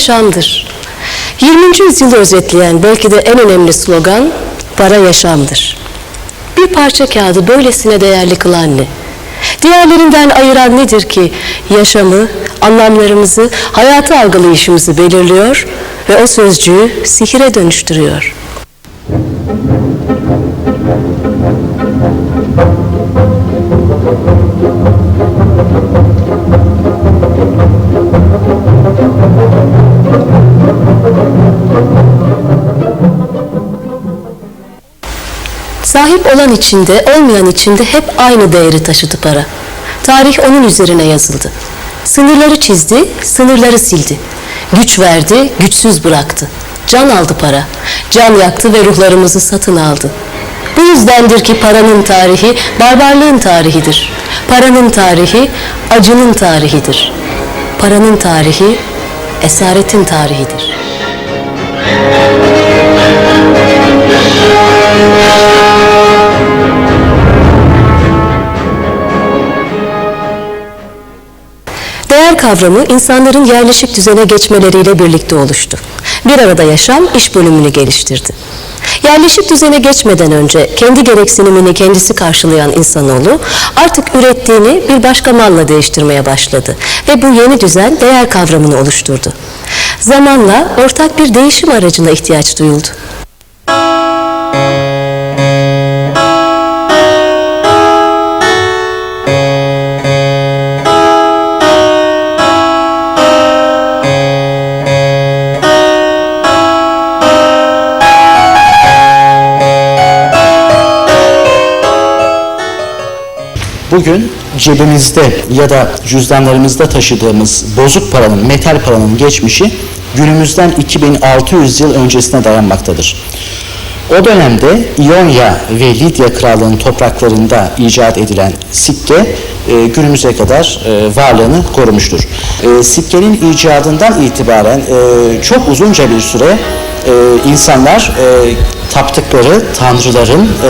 Yaşamdır. 20. yüzyılı özetleyen belki de en önemli slogan para yaşamdır. Bir parça kağıdı böylesine değerli kılan ne? Diğerlerinden ayıran nedir ki yaşamı, anlamlarımızı, hayatı algılayışımızı belirliyor ve o sözcüğü sihire dönüştürüyor. Olan içinde, olmayan içinde hep aynı değeri taşıdı para. Tarih onun üzerine yazıldı. Sınırları çizdi, sınırları sildi. Güç verdi, güçsüz bıraktı. Can aldı para. Can yaktı ve ruhlarımızı satın aldı. Bu yüzdendir ki paranın tarihi barbarlığın tarihidir. Paranın tarihi acının tarihidir. Paranın tarihi esaretin tarihidir. Değer kavramı insanların yerleşik düzene geçmeleriyle birlikte oluştu. Bir arada yaşam iş bölümünü geliştirdi. Yerleşik düzene geçmeden önce kendi gereksinimini kendisi karşılayan insanoğlu artık ürettiğini bir başka malla değiştirmeye başladı ve bu yeni düzen değer kavramını oluşturdu. Zamanla ortak bir değişim aracına ihtiyaç duyuldu. Bugün cebimizde ya da cüzdanlarımızda taşıdığımız bozuk paranın, metal paranın geçmişi günümüzden 2600 yıl öncesine dayanmaktadır. O dönemde İonya ve Lidya krallığının topraklarında icat edilen sikke e, günümüze kadar e, varlığını korumuştur. E, sikkenin icadından itibaren e, çok uzunca bir süre e, insanlar e, taptıkları tanrıların e,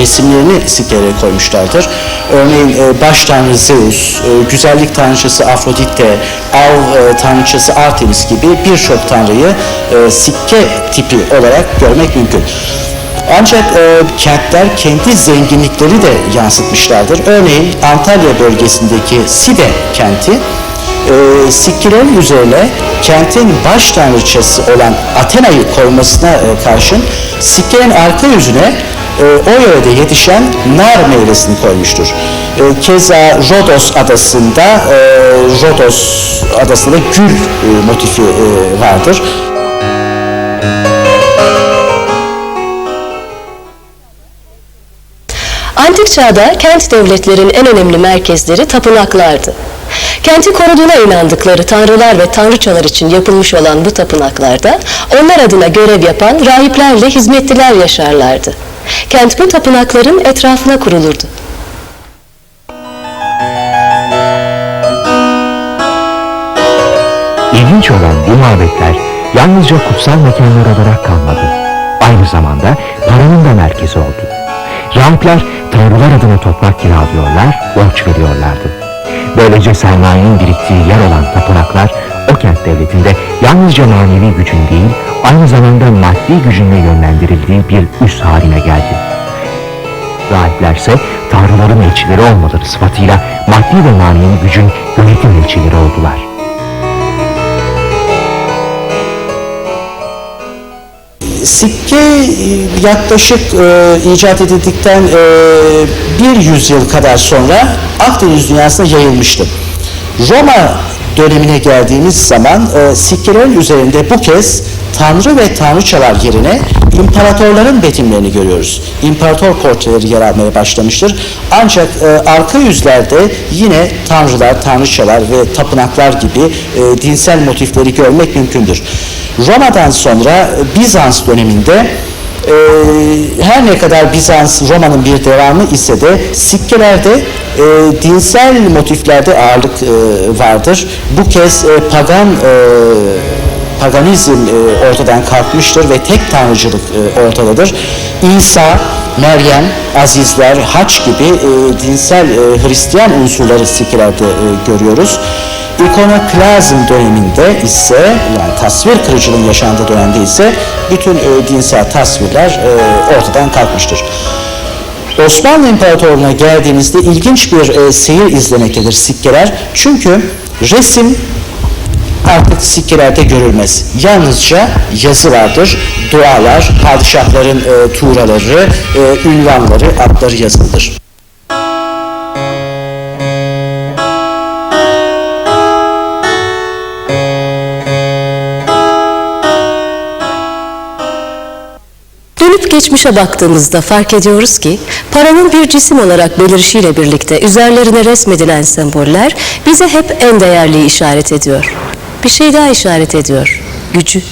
resimlerini sikkelere koymuşlardır. Örneğin e, baş tanrı Zeus, e, güzellik tanrıçası Afrodite, av e, tanrıçası Artemis gibi birçok tanrıyı e, sikke tipi olarak görmek mümkün. Ancak e, kentler kendi zenginlikleri de yansıtmışlardır. Örneğin Antalya bölgesindeki Side kenti e, sikkelerin üzerine kentin baş tanrıçası olan Athena'yı koymasına e, karşın sikkelerin arka yüzüne e, o yörede yetişen nar meyvesini koymuştur. E, keza Rodos adasında Rodos adasında gül motifi vardır. Antik çağda kent devletlerin en önemli merkezleri tapınaklardı. Kenti koruduğuna inandıkları tanrılar ve tanrıçalar için yapılmış olan bu tapınaklarda onlar adına görev yapan rahiplerle hizmetliler yaşarlardı. Kent bu tapınakların etrafına kurulurdu. İlginç olan bu mabetler yalnızca kutsal mekanlar olarak kalmadı. Aynı zamanda paranın da merkezi oldu. Rahipler tanrılar adına toprak kiralıyorlar, borç veriyorlardı. Böylece sermayenin biriktiği yer olan tapınaklar o kent devletinde yalnızca manevi gücün değil, aynı zamanda maddi gücünle yönlendirildiği bir üs haline geldi. Rahiplerse tanrıların elçileri olmaları sıfatıyla maddi ve manevi gücün yönetim elçileri oldular. Sikke e, yaklaşık e, icat edildikten e, bir yüzyıl kadar sonra Akdeniz dünyasına yayılmıştı. Roma dönemine geldiğimiz zaman e, sikkelerin üzerinde bu kez tanrı ve tanrıçalar yerine imparatorların betimlerini görüyoruz. İmparator portreleri yer almaya başlamıştır. Ancak e, arka yüzlerde yine tanrılar, tanrıçalar ve tapınaklar gibi e, dinsel motifleri görmek mümkündür. Roma'dan sonra e, Bizans döneminde e, her ne kadar Bizans Roma'nın bir devamı ise de sikkelerde e, dinsel motiflerde ağırlık vardır. Bu kez pagan paganizm ortadan kalkmıştır ve tek tanrıcılık ortadadır. İsa, Meryem, Azizler, Haç gibi dinsel Hristiyan unsurları sikkilerde e, görüyoruz. İkonoklazm döneminde ise yani tasvir kırıcılığın yaşandığı dönemde ise bütün e, dinsel tasvirler e, ortadan kalkmıştır. Osmanlı İmparatorluğu'na geldiğimizde ilginç bir e, seyir izlemektedir sikkeler. Çünkü resim artık sikkelerde görülmez. Yalnızca yazı vardır, dualar, padişahların e, tuğraları, e, ünvanları, adları yazılıdır. Dönüp geçmişe baktığımızda fark ediyoruz ki paranın bir cisim olarak belirişiyle birlikte üzerlerine resmedilen semboller bize hep en değerliyi işaret ediyor. Bir şey daha işaret ediyor. Gücü.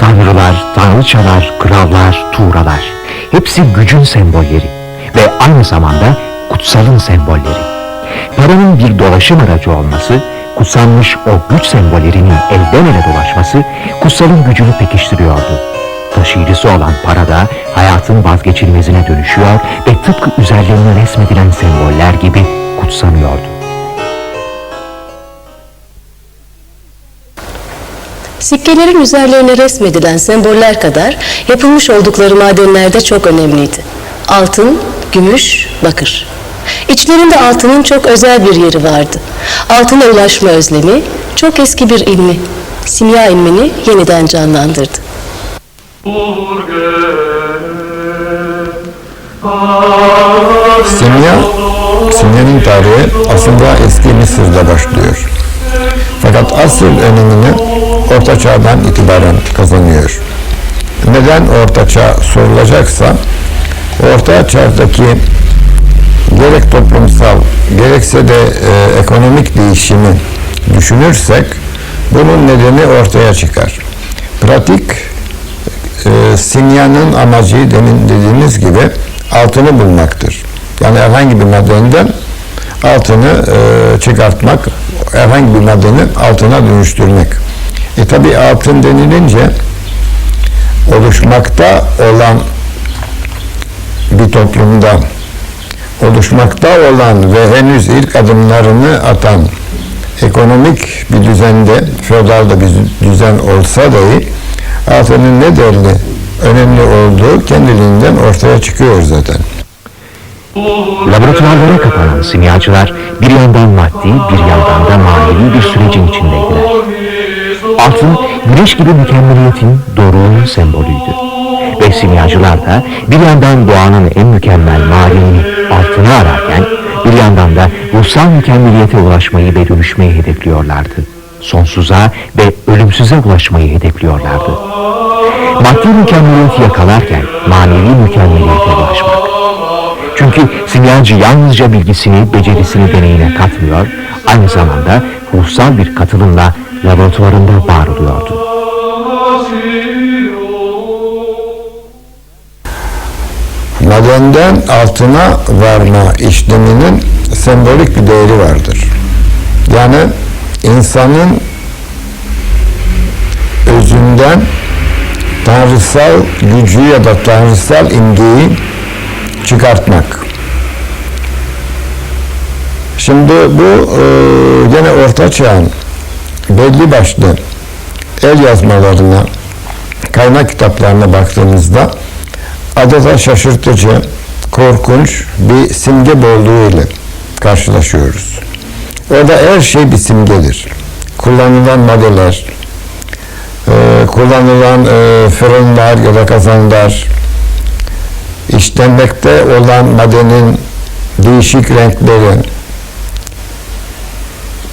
Tanrılar, tanrıçalar, krallar, tuğralar. Hepsi gücün sembolleri ve aynı zamanda kutsalın sembolleri. Paranın bir dolaşım aracı olması, kutsanmış o güç sembollerinin elden ele dolaşması kutsalın gücünü pekiştiriyordu. Taşıyıcısı olan para da hayatın vazgeçilmezine dönüşüyor ve tıpkı üzerlerine resmedilen semboller gibi kutsanıyordu. Sikkelerin üzerlerine resmedilen semboller kadar yapılmış oldukları madenlerde çok önemliydi. Altın, gümüş, bakır. İçlerinde altının çok özel bir yeri vardı. Altına ulaşma özlemi çok eski bir ilmi, simya ilmini yeniden canlandırdı. Simya, simyanın tarihi aslında eski Mısır'da başlıyor. Fakat asıl önemini Orta Çağ'dan itibaren kazanıyor. Neden Orta Çağ sorulacaksa, Orta Çağ'daki gerek toplumsal gerekse de e, ekonomik değişimi düşünürsek bunun nedeni ortaya çıkar. Pratik e, simyanın amacı demin dediğimiz gibi altını bulmaktır. Yani herhangi bir madenden altını e, çıkartmak, herhangi bir madeni altına dönüştürmek. E tabi altın denilince oluşmakta olan bir toplumda oluşmakta olan ve henüz ilk adımlarını atan ekonomik bir düzende, feodal da bir düzen olsa dahi altının ne derli önemli olduğu kendiliğinden ortaya çıkıyor zaten. Laboratuvarlara kapanan simyacılar bir yandan maddi bir yandan da manevi bir sürecin içindeydiler. Altın güneş gibi mükemmeliyetin doruğun sembolüydü. Simyacılar da bir yandan doğanın en mükemmel madenini altına ararken bir yandan da ruhsal mükemmeliyete ulaşmayı ve dönüşmeyi hedefliyorlardı. Sonsuza ve ölümsüze ulaşmayı hedefliyorlardı. Maddi mükemmeliyeti yakalarken manevi mükemmeliyete ulaşmak. Çünkü simyacı yalnızca bilgisini, becerisini deneyine katmıyor, aynı zamanda ruhsal bir katılımla laboratuvarında var. Madenden altına varma işleminin sembolik bir değeri vardır. Yani insanın özünden tanrısal gücü ya da tanrısal imgeyi çıkartmak. Şimdi bu e, gene Orta Çağ'ın belli başlı el yazmalarına, kaynak kitaplarına baktığımızda adeta şaşırtıcı, korkunç bir simge bolluğuyla karşılaşıyoruz. Orada her şey bir simgedir. Kullanılan modeller, e, kullanılan e, fırınlar ya da kazanlar, işlenmekte olan madenin değişik renkleri,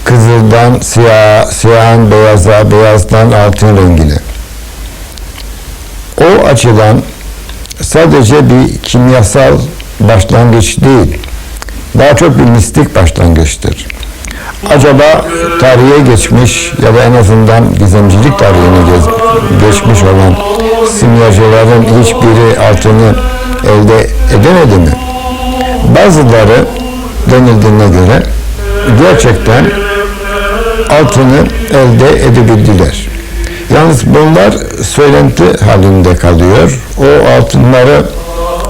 kızıldan siyah, siyahın beyaza, beyazdan altın rengine. O açıdan sadece bir kimyasal başlangıç değil, daha çok bir mistik başlangıçtır. Acaba tarihe geçmiş ya da en azından gizemcilik tarihine geçmiş olan simyacıların hiçbiri altını elde edemedi mi? Bazıları denildiğine göre gerçekten altını elde edebildiler. Yalnız bunlar söylenti halinde kalıyor. O altınları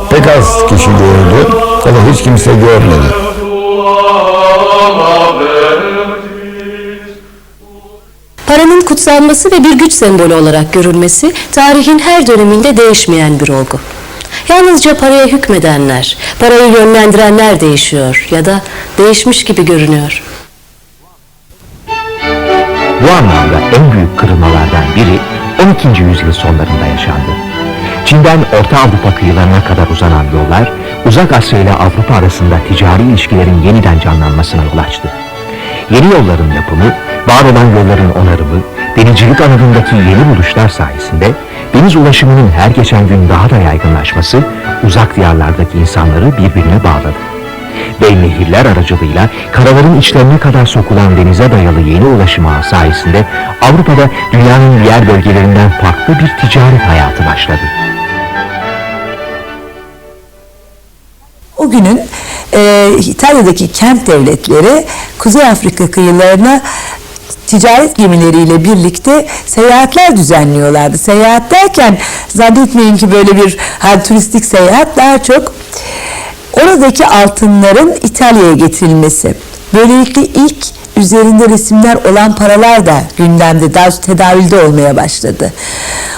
pek az kişi gördü ya da hiç kimse görmedi. Paranın kutsanması ve bir güç sembolü olarak görülmesi tarihin her döneminde değişmeyen bir olgu. Yalnızca paraya hükmedenler, parayı yönlendirenler değişiyor ya da değişmiş gibi görünüyor. Bu anlamda en büyük kırılmalardan biri 12. yüzyıl sonlarında yaşandı. Çin'den Orta Avrupa kıyılarına kadar uzanan yollar, Uzak Asya ile Avrupa arasında ticari ilişkilerin yeniden canlanmasına yol açtı. Yeni yolların yapımı, var olan yolların onarımı, denizcilik alanındaki yeni buluşlar sayesinde deniz ulaşımının her geçen gün daha da yaygınlaşması uzak diyarlardaki insanları birbirine bağladı ve nehirler aracılığıyla karaların içlerine kadar sokulan denize dayalı yeni ulaşım ağı sayesinde Avrupa'da dünyanın diğer bölgelerinden farklı bir ticaret hayatı başladı. O günün e, İtalya'daki kent devletleri Kuzey Afrika kıyılarına ticaret gemileriyle birlikte seyahatler düzenliyorlardı. Seyahat derken zannetmeyin ki böyle bir ha, turistik seyahat daha çok oradaki altınların İtalya'ya getirilmesi. Böylelikle ilk üzerinde resimler olan paralar da gündemde daha tedavülde olmaya başladı.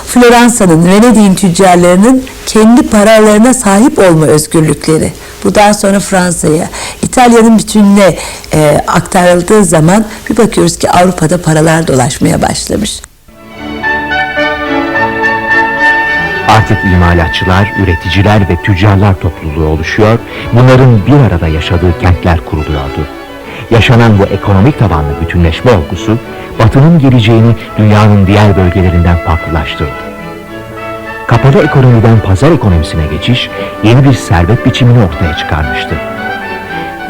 Floransa'nın, Venedik'in tüccarlarının kendi paralarına sahip olma özgürlükleri. Bu daha sonra Fransa'ya, İtalya'nın bütününe e, aktarıldığı zaman bir bakıyoruz ki Avrupa'da paralar dolaşmaya başlamış. Artık imalatçılar, üreticiler ve tüccarlar topluluğu oluşuyor, bunların bir arada yaşadığı kentler kuruluyordu. Yaşanan bu ekonomik tabanlı bütünleşme olgusu, Batı'nın geleceğini dünyanın diğer bölgelerinden farklılaştırdı. Kapalı ekonomiden pazar ekonomisine geçiş, yeni bir servet biçimini ortaya çıkarmıştı.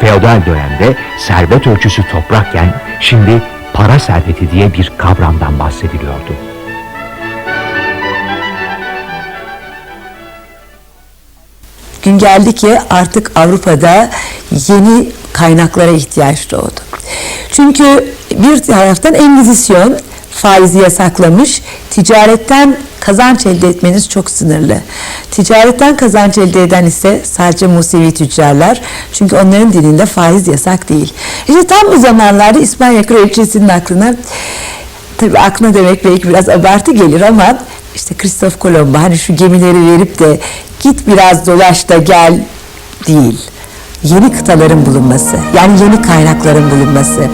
Feodal dönemde servet ölçüsü toprakken, şimdi para serveti diye bir kavramdan bahsediliyordu. Gün geldi ki artık Avrupa'da yeni kaynaklara ihtiyaç doğdu. Çünkü bir taraftan Engizisyon faizi yasaklamış, ticaretten kazanç elde etmeniz çok sınırlı. Ticaretten kazanç elde eden ise sadece Musevi tüccarlar. Çünkü onların dilinde faiz yasak değil. İşte tam bu zamanlarda İspanya Kraliçesi'nin aklına tabii aklına demek belki biraz abartı gelir ama işte Kristof Kolombo hani şu gemileri verip de git biraz dolaş da gel değil. Yeni kıtaların bulunması, yani yeni kaynakların bulunması.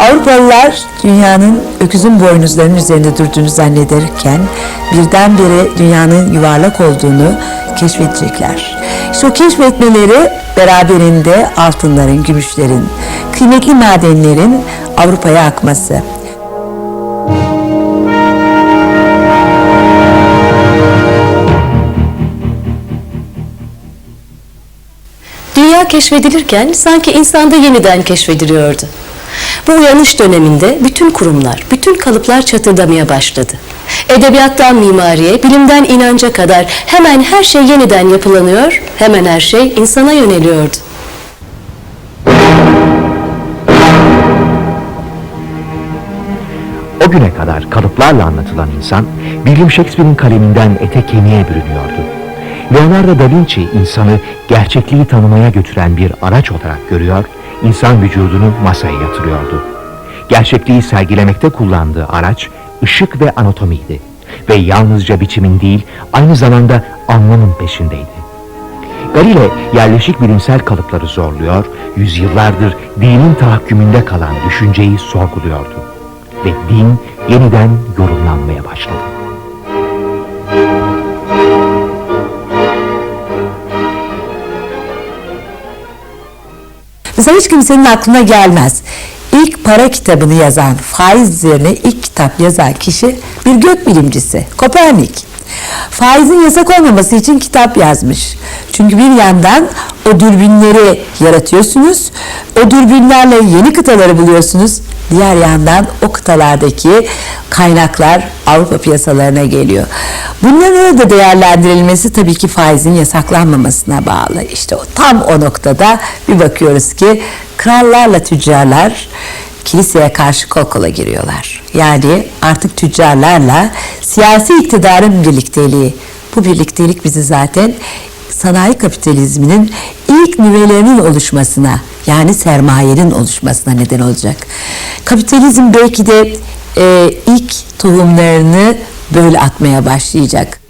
Avrupalılar dünyanın öküzün boynuzlarının üzerinde durduğunu zannederken birdenbire dünyanın yuvarlak olduğunu keşfedecekler. İşte o keşfetmeleri beraberinde altınların, gümüşlerin, kıymetli madenlerin Avrupa'ya akması. Dünya keşfedilirken sanki insanda yeniden keşfediliyordu. Bu uyanış döneminde bütün kurumlar, bütün kalıplar çatırdamaya başladı. Edebiyattan mimariye, bilimden inanca kadar hemen her şey yeniden yapılanıyor, hemen her şey insana yöneliyordu. O güne kadar kalıplarla anlatılan insan, William Shakespeare'in kaleminden ete kemiğe bürünüyordu. Leonardo da Vinci insanı gerçekliği tanımaya götüren bir araç olarak görüyor, insan vücudunu masaya yatırıyordu. Gerçekliği sergilemekte kullandığı araç ışık ve anatomiydi ve yalnızca biçimin değil aynı zamanda anlamın peşindeydi. Galile yerleşik bilimsel kalıpları zorluyor, yüzyıllardır dinin tahakkümünde kalan düşünceyi sorguluyordu. Ve din yeniden yorumlanmaya başladı. Mesela hiç kimsenin aklına gelmez. İlk para kitabını yazan, faiz üzerine ilk kitap yazan kişi bir gök bilimcisi, Kopernik. Faizin yasak olmaması için kitap yazmış. Çünkü bir yandan o dürbünleri yaratıyorsunuz, o dürbünlerle yeni kıtaları buluyorsunuz. Diğer yandan o kıtalardaki kaynaklar Avrupa piyasalarına geliyor. Bunların da değerlendirilmesi tabii ki faizin yasaklanmamasına bağlı. İşte tam o noktada bir bakıyoruz ki krallarla tüccarlar kiliseye karşı kol kola giriyorlar. Yani artık tüccarlarla siyasi iktidarın birlikteliği. Bu birliktelik bizi zaten sanayi kapitalizminin ilk nüvelerinin oluşmasına yani sermayenin oluşmasına neden olacak. Kapitalizm belki de e, ilk tohumlarını böyle atmaya başlayacak.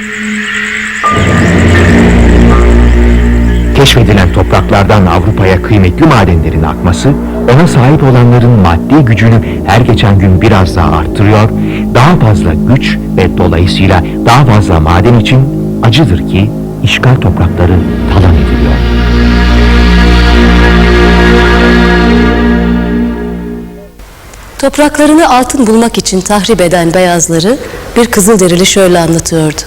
Keşfedilen topraklardan Avrupa'ya kıymetli madenlerin akması, ona sahip olanların maddi gücünü her geçen gün biraz daha arttırıyor, daha fazla güç ve dolayısıyla daha fazla maden için acıdır ki işgal toprakları talan ediliyor. Topraklarını altın bulmak için tahrip eden beyazları bir Kızılderili şöyle anlatıyordu.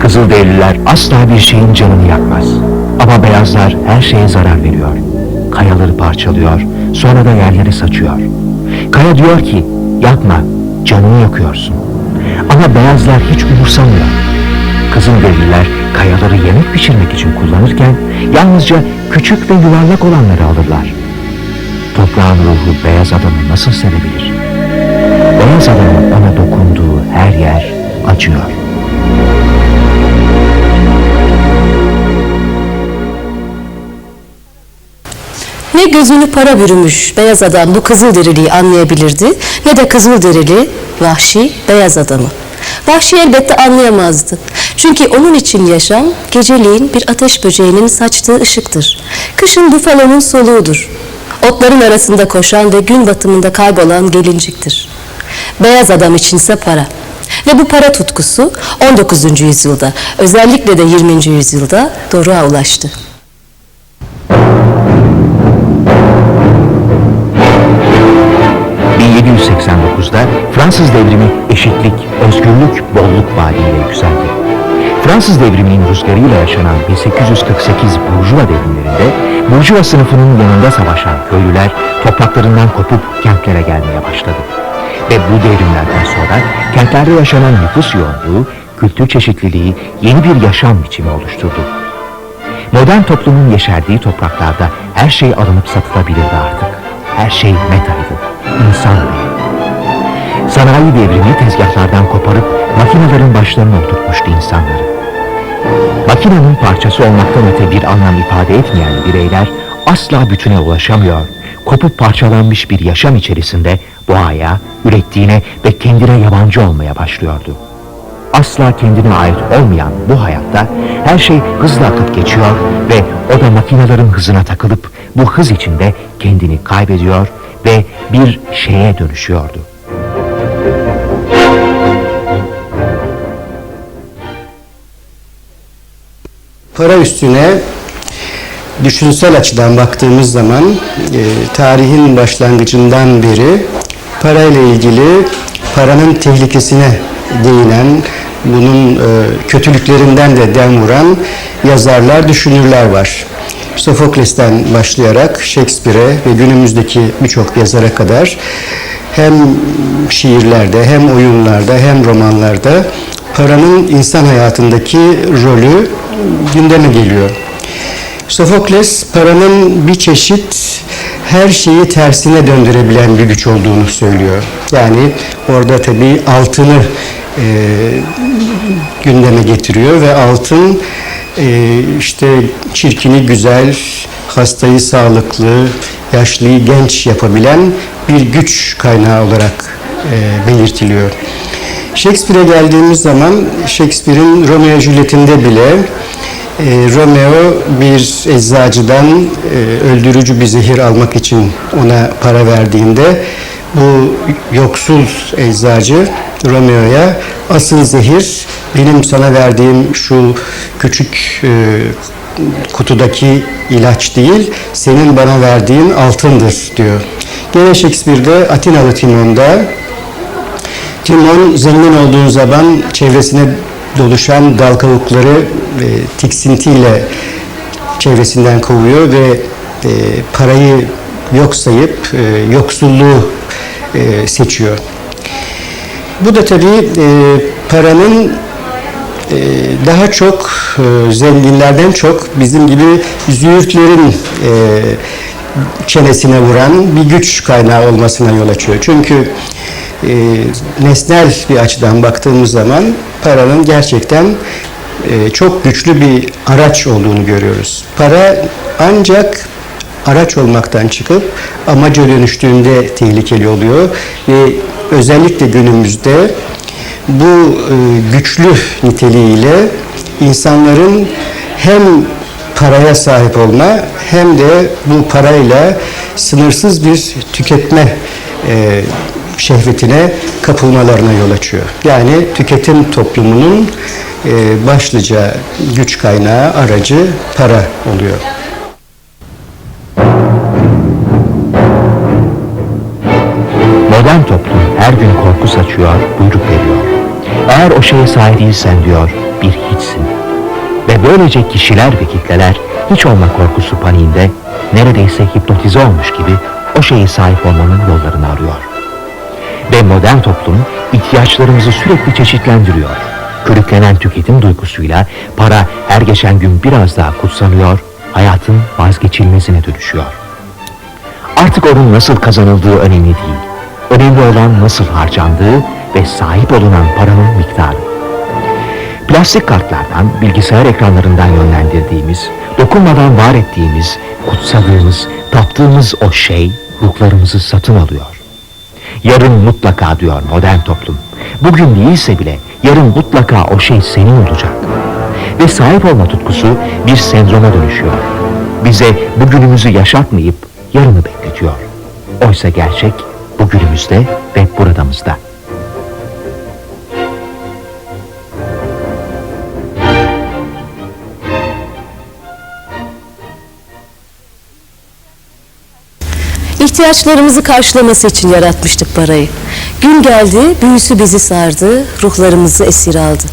Kızılderililer asla bir şeyin canını yakmaz. Ama beyazlar her şeye zarar veriyor. Kayaları parçalıyor, sonra da yerlere saçıyor. Kaya diyor ki, yapma, canını yakıyorsun. Ama beyazlar hiç umursamıyor. Kızılderililer kayaları yemek pişirmek için kullanırken yalnızca küçük ve yuvarlak olanları alırlar. Toprağın ruhu beyaz adamı nasıl sevebilir? Beyaz adamın ona dokunduğu her yer acıyor. Ne gözünü para bürümüş beyaz adam bu Kızılderili'yi anlayabilirdi ne de Kızılderili vahşi beyaz adamı. Vahşi elbette anlayamazdı. Çünkü onun için yaşam geceliğin bir ateş böceğinin saçtığı ışıktır. Kışın bufalonun soluğudur. Otların arasında koşan ve gün batımında kaybolan gelinciktir. Beyaz adam içinse para. Ve bu para tutkusu 19. yüzyılda özellikle de 20. yüzyılda doruğa ulaştı. 1789'da Fransız devrimi eşitlik, özgürlük, bolluk vaadiyle yükseldi. Fransız devriminin rüzgarıyla yaşanan 1848 Burjuva devrimlerinde Burjuva sınıfının yanında savaşan köylüler topraklarından kopup kentlere gelmeye başladı. Ve bu devrimlerden sonra kentlerde yaşanan nüfus yoğunluğu, kültür çeşitliliği yeni bir yaşam biçimi oluşturdu. Modern toplumun yeşerdiği topraklarda her şey alınıp satılabilirdi artık. Her şey metaydı, insan değil. Sanayi devrimi tezgahlardan koparıp makinelerin başlarına oturtmuştu insanları. Makinenin parçası olmaktan öte bir anlam ifade etmeyen bireyler asla bütüne ulaşamıyor. Kopup parçalanmış bir yaşam içerisinde doğaya, ürettiğine ve kendine yabancı olmaya başlıyordu. Asla kendine ait olmayan bu hayatta her şey hızla akıp geçiyor ve o da makinelerin hızına takılıp bu hız içinde kendini kaybediyor ve bir şeye dönüşüyordu. Para üstüne düşünsel açıdan baktığımız zaman e, tarihin başlangıcından beri parayla ilgili paranın tehlikesine değinen, bunun e, kötülüklerinden de dem vuran yazarlar, düşünürler var. Sofokles'ten başlayarak Shakespeare'e ve günümüzdeki birçok yazara kadar hem şiirlerde hem oyunlarda hem romanlarda paranın insan hayatındaki rolü gündeme geliyor. Sofokles paranın bir çeşit her şeyi tersine döndürebilen bir güç olduğunu söylüyor. Yani orada tabii altını e, gündeme getiriyor ve altın e, işte çirkini güzel, hastayı sağlıklı, yaşlıyı genç yapabilen bir güç kaynağı olarak e, belirtiliyor. Shakespeare'e geldiğimiz zaman Shakespeare'in Romeo Juliet'inde bile e, Romeo bir eczacıdan e, öldürücü bir zehir almak için ona para verdiğinde bu yoksul eczacı Romeo'ya asıl zehir benim sana verdiğim şu küçük e, kutudaki ilaç değil, senin bana verdiğin altındır diyor. Gene Shakespeare'de Atinalı Timon'da Timon zengin olduğu zaman çevresine doluşan dal e, tiksintiyle çevresinden kovuyor ve e, parayı yok sayıp e, yoksulluğu e, seçiyor. Bu da tabii e, paranın e, daha çok e, zenginlerden çok bizim gibi züğürtlerin e, çenesine vuran bir güç kaynağı olmasına yol açıyor. Çünkü e, nesnel bir açıdan baktığımız zaman paranın gerçekten e, çok güçlü bir araç olduğunu görüyoruz. Para ancak araç olmaktan çıkıp amaca dönüştüğünde tehlikeli oluyor ve özellikle günümüzde bu e, güçlü niteliğiyle insanların hem paraya sahip olma hem de bu parayla sınırsız bir tüketme e, şehvetine kapılmalarına yol açıyor. Yani tüketim toplumunun e, başlıca güç kaynağı, aracı para oluyor. Modern toplum her gün korku saçıyor, buyruk veriyor. Eğer o şeye sahip değilsen diyor, bir hiçsin. Ve böylece kişiler ve kitleler hiç olma korkusu paniğinde neredeyse hipnotize olmuş gibi o şeye sahip olmanın yollarını arıyor. Ve modern toplum ihtiyaçlarımızı sürekli çeşitlendiriyor. Körüklenen tüketim duygusuyla para her geçen gün biraz daha kutsanıyor, hayatın vazgeçilmezine dönüşüyor. Artık onun nasıl kazanıldığı önemli değil. Önemli olan nasıl harcandığı ve sahip olunan paranın miktarı. Plastik kartlardan, bilgisayar ekranlarından yönlendirdiğimiz, dokunmadan var ettiğimiz, kutsadığımız, taptığımız o şey ruhlarımızı satın alıyor. Yarın mutlaka diyor modern toplum. Bugün değilse bile yarın mutlaka o şey senin olacak. Ve sahip olma tutkusu bir sendroma dönüşüyor. Bize bugünümüzü yaşatmayıp yarını bekletiyor. Oysa gerçek bugünümüzde ve buradamızda. İhtiyaçlarımızı karşılaması için yaratmıştık parayı. Gün geldi, büyüsü bizi sardı, ruhlarımızı esir aldı.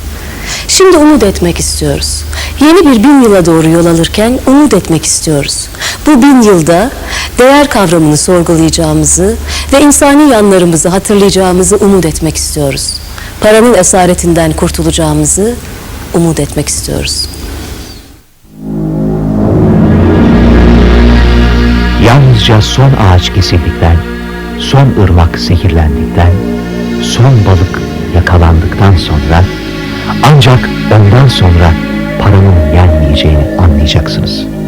Şimdi umut etmek istiyoruz. Yeni bir bin yıla doğru yol alırken umut etmek istiyoruz. Bu bin yılda değer kavramını sorgulayacağımızı ve insani yanlarımızı hatırlayacağımızı umut etmek istiyoruz. Paranın esaretinden kurtulacağımızı umut etmek istiyoruz. Yalnızca son ağaç kesildikten, son ırmak zehirlendikten, son balık yakalandıktan sonra ancak ondan sonra paranın yenmeyeceğini anlayacaksınız.''